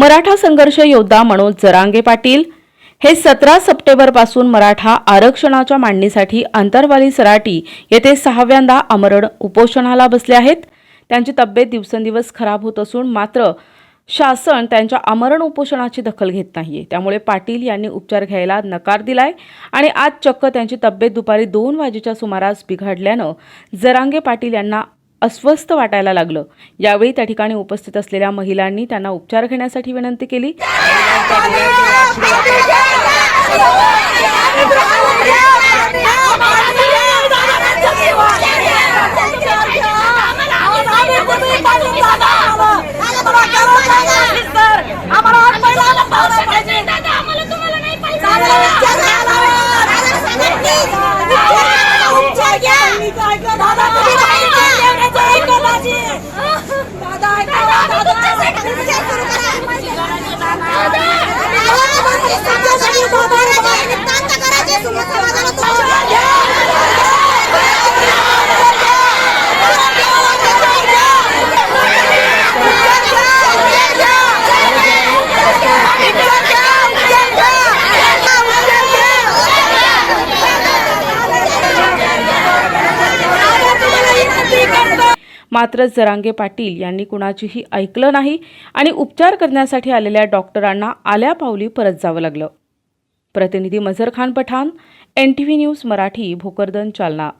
मराठा संघर्ष योद्धा मनोज जरांगे पाटील. हे सतरा सप्टेंबरपासून मराठा आरक्षणाच्या मांडणीसाठी अंतरवाली सराटी येथे सहाव्यांदा आमरण उपोषणाला बसले आहेत. त्यांची तब्येत दिवसेंदिवस खराब होत असून मात्र शासन त्यांच्या आमरण उपोषणाची दखल घेत नाहीये. त्यामुळे पाटील यांनी उपचार घ्यायला नकार दिलाय आणि आज चक्क त्यांची तब्येत दुपारी दोन वाजेच्या सुमारास बिघडल्यानं जरांगे पाटील यांना अस्वस्थ वाटायला लागलं यावेळी त्या ठिकाणी उपस्थित असलेल्या महिलांनी त्यांना उपचार घेण्यासाठी विनंती केली मात्र जरांगे पाटील यांनी कुणाचीही ऐकलं नाही आणि उपचार करण्यासाठी आलेल्या डॉक्टरांना आल्या पावली परत जावं लागलं. प्रतिनिधी Mazhar Khan Pathan N T V news Marathi Bhokardan Jalna